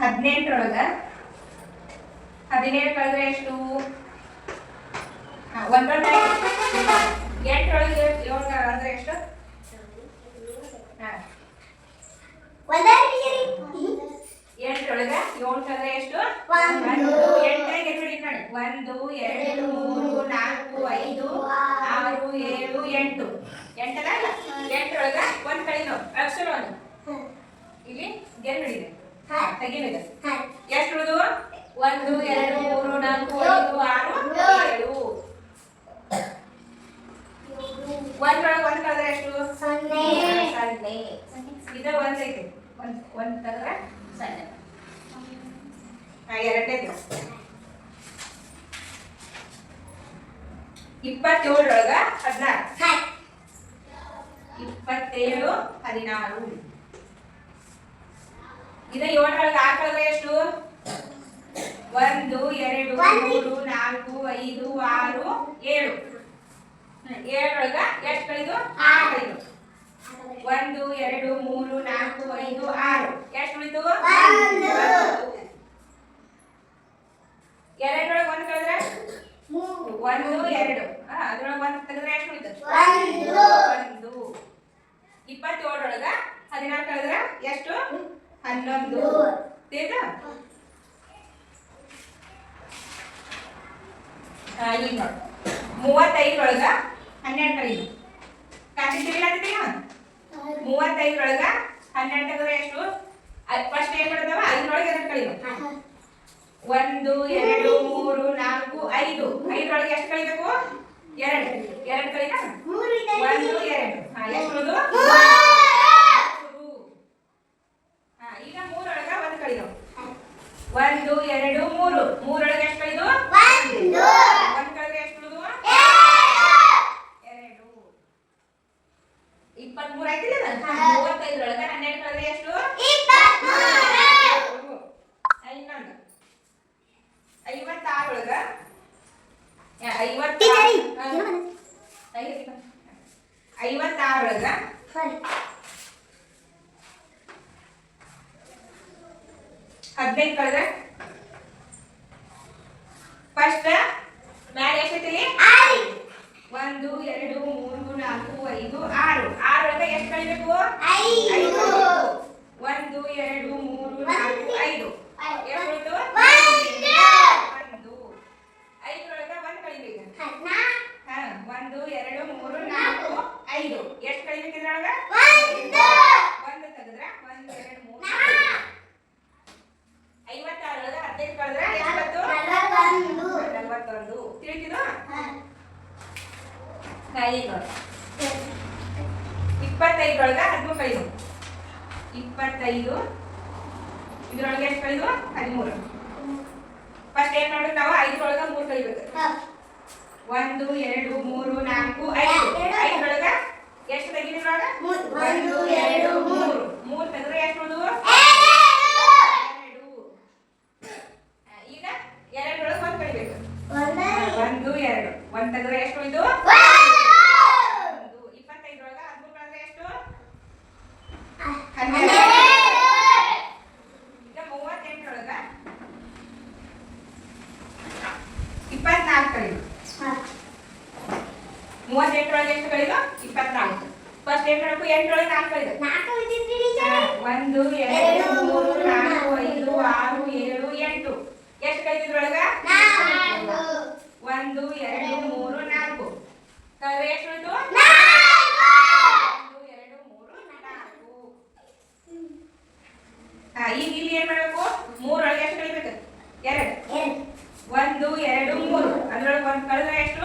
ಹದಿನೆಂಟರೊಳಗ. ಹದಿನೇಳು ಕಳೆದ್ರೆ ಎಷ್ಟು? ಹಾ, ಒಂದೊಂದು ಎಂಟರೊಳಗೆ ಏಳು ಕಳೆದ್ರೆ ಎಷ್ಟು? ಹಾ. ಎಂಟರೊಳಗ ಏಳು ಕಳೆದ್ರೆ ಎಷ್ಟು? ಎಷ್ಟು ಹಿಡಿತು ನೋಡಿ ಒಂದು ಎರಡು ಮೂರು ನಾಲ್ಕು ಐದು ಆರು ಏಳು ಎಂಟು. ಎಂಟಲ್ಲ? ಎಂಟರೊಳಗ ಒಂದ್ ಕಳಿನೋ ಅಕ್ಷರ ಒಂದು ಇಲ್ಲಿ ಗೆಲ್ ಹಿಡಿದೆ ತೆಗಿಲಿದೆ ಎಷ್ಟು ಉಳಿದು? ಒಂದು ಎರಡು ಮೂರು ನಾಲ್ಕು ಐದು ಆರು ಏಳು. ಒಂದ್ರೊಳಗೆ ಒಂದ್ ಕಳೆದ್ರೆ ಎಷ್ಟು? ಸೊನ್ನೆ. ಸೊನ್ನೆ. ಇದ ಒಂದ್ ಐತೆ. ಒಂದ್ ಒಂದ್ ತೆಗೆದ್ರೆ ಸೊನ್ನೆ. ಎರಡನೇದು ಇಪ್ಪತ್ತೇಳರೊಳಗ ಹದಿನಾರು. ಇಪ್ಪತ್ತೇಳು ಹದಿನಾರು. ಇದ ಏಳರೊಳಗೆ ಆರು ಕಳೆದ್ರೆ ಎಷ್ಟು? ಒಂದು ಎರಡು ಮೂರು ನಾಲ್ಕು ಐದು ಆರು ಏಳು. ಏಳರೊಳಗ ಎಷ್ಟು ಕಳಿದು? ಆರು ಕಳಿದು. ಒಂದು ಎರಡು ಮೂರು ನಾಲ್ಕು ಐದು ಆರು. ಎಷ್ಟು ಉಳಿತು? ಎರಡರೊಳಗೆ ಒಂದು ಕಳೆದ್ರೆ? ಒಂದು ಎರಡು. ಅದ್ರೊಳಗೆ ಒಂದು ತೆಗೆದ್ರೆ ಎಷ್ಟು ಉಳಿತು? ಒಂದು. ಇಪ್ಪತ್ತೇಳರೊಳಗ ಹದಿನಾರು ಕಳೆದ್ರೆ ಎಷ್ಟು? ಹನ್ನೊಂದು. ಆ, ಈಗ ನೋಡು. ಮೂವತ್ತೈದರೊಳಗ ಹನ್ನೆರಡು ಕಳೀದು ಕಾಂತಿದ್ದೀವಿ ಅಂತಿದ್ದೀವಿ ಮೂವತ್ತೈದರೊಳಗ ಹನ್ನೆರಡು ತೆಗೆದ್ರೆ ಎಷ್ಟು? ಫಸ್ಟ್ ಏನ್ ಮಾಡ್ತಾವ? ಅದ್ರೊಳಗೆ ಎರಡು ಕಳೀದು ಒಂದು ಎರಡು ಮೂರು ನಾಲ್ಕು ಐದು. ಐದ್ರೊಳಗೆ ಎಷ್ಟು ಕಳಿಬೇಕು? ಎರಡು. ಎರಡು ಕಳಿದ ಒಂದು ಎರಡು. ಹಾ ಎಷ್ಟು ಉಳಿದು? ಮೂರು. ಹಾ ಈಗ ಮೂರೊಳಗ ಒಂದು ಕಳಿದು ಒಂದು ಎರಡು ಮೂರು. ಮೂರೊಳಗೆ ಎಷ್ಟು ಕಳೆದು? ಒಂದು. ಕಳೆದ್ರೆ ಎಷ್ಟು ಉಳಿದು ಎರಡು. ಇಪ್ಪತ್ಮೂರು ಆಯ್ತಿಲ್ಲ ಅದು? ಮೂವತ್ತೈದರೊಳಗ ಹನ್ನೆರಡು ಕಳೆದ್ರೆ ಎಷ್ಟು? ಇನ್ನೊಂದು ಐವತ್ತಾರೊಳಗ? ಯಾ, ಐವತ್ತ ಐದು- ಐವತ್ತಾರೊಳಗ? ಹದಿನೈದು ಕಳೆದ್ರೆ? ಫಸ್ಟ್ ಮ್ಯಾಲೆ ಎಷ್ಟೈತಿಲಿ ಒಂದು ಎರಡು ಮೂರು ನಾಲ್ಕು ಐದು ಆರು. ಆರೊಳಗ ಎಷ್ಟು ಕಳಿಬೇಕು? ಐದು. ಒಂದು ಎರಡು ಮೂರು ನಾಲ್ಕು ಐದು. ಎಷ್ಟು ಒಂದು. ಐದರೊಳಗ ಒಂದು ಕಳಿಬೇಕು. ಒಂದು ಎರಡು ಮೂರು ನಾಲ್ಕು ಐದು. ಎಷ್ಟು ಕಳಿಬೇಕು ಇದ್ರೊಳಗ? ಒಂದು ತೆಗೆದ್ರ? ಒಂದು ಎರಡು ಮೂರು ಐವತ್ತಾರೊಳಗ ಹದಿನೈದು ಕಳೆದ್ರೆ ಎಷ್ಟು ಬಂತು ನಲವತ್ತೊಂದು ತಿಳಿತಿದ್ದು ಕಾಯಿ ನೋಡಿ ಇಪ್ಪತ್ತೈದರೊಳಗ ಹದಿಮೂರು ಇಪ್ಪತ್ತೈದು ಇದ್ರೊಳಗೆ ಎಷ್ಟು ಕಳಿದು ಹದಿಮೂರು. ಫಸ್ಟ್ ಏನ್ ಮಾಡ್ಬೇಕು ನಾವು? ಐದರೊಳಗ ಮೂರು ಕಳಿಬೇಕು ಒಂದು ಎರಡು ಮೂರು ನಾಲ್ಕು ಐದು. ಐದರೊಳಗ ಎಷ್ಟು ತೆಗಿದ್ರೊಳಗ ಒಂದು ಎರಡು ಮೂರು ಮೂರು ತೆಗೆದ್ರೆ ಎಷ್ಟು ಉಳಿದು ಎರಡು ಆ, ಈಗ ಎರಡರೊಳಗೆ ಒಂದು ಕಳಿಬೇಕು ಒಂದು ಎರಡು. ಒಂದ್ ತೆಗೆದ್ರೆ ಎಷ್ಟು ಒಂದು. ಇಪ್ಪತ್ತೈದರೊಳಗ ಹದಿಮೂರು ಕಳೆದ್ರೆ ಎಷ್ಟು? ಈಗ ಮೂವತ್ತೆಂಟರೊಳಗ ಇಪ್ಪತ್ನಾಲ್ಕು ಎಷ್ಟು ಫಸ್ಟ್ ಎಂಟರೊಳಗೂ ಎಂಟರೊಳಗೆ ನಾಲ್ಕು ಒಂದು, ಎರಡು, ಮೂರು, ನಾಲ್ಕು, ಐದು, ಆರು, ಏಳು, ಎಂಟು. ಎಷ್ಟು ಕಳಿತಿದ್ರೊಳಗ ಒಂದು ಎರಡು ಮೂರು ನಾಲ್ಕು ಕಳೆದ್ರೆ ಎಷ್ಟು ಉಳಿತು ಒಂದು ಎರಡು ಮೂರು ನಾಲ್ಕು ಹಾ ಈಗ ಇಲ್ಲಿ ಏನ್ ಮಾಡ್ಬೇಕು? ಮೂರೊಳಗೆ ಎಷ್ಟು ಕಳಿಬೇಕು ಎರಡು. ಒಂದು ಎರಡು ಮೂರು. ಅದ್ರೊಳಗೆ ಒಂದು ಕಳೆದ್ರೆ ಎಷ್ಟು?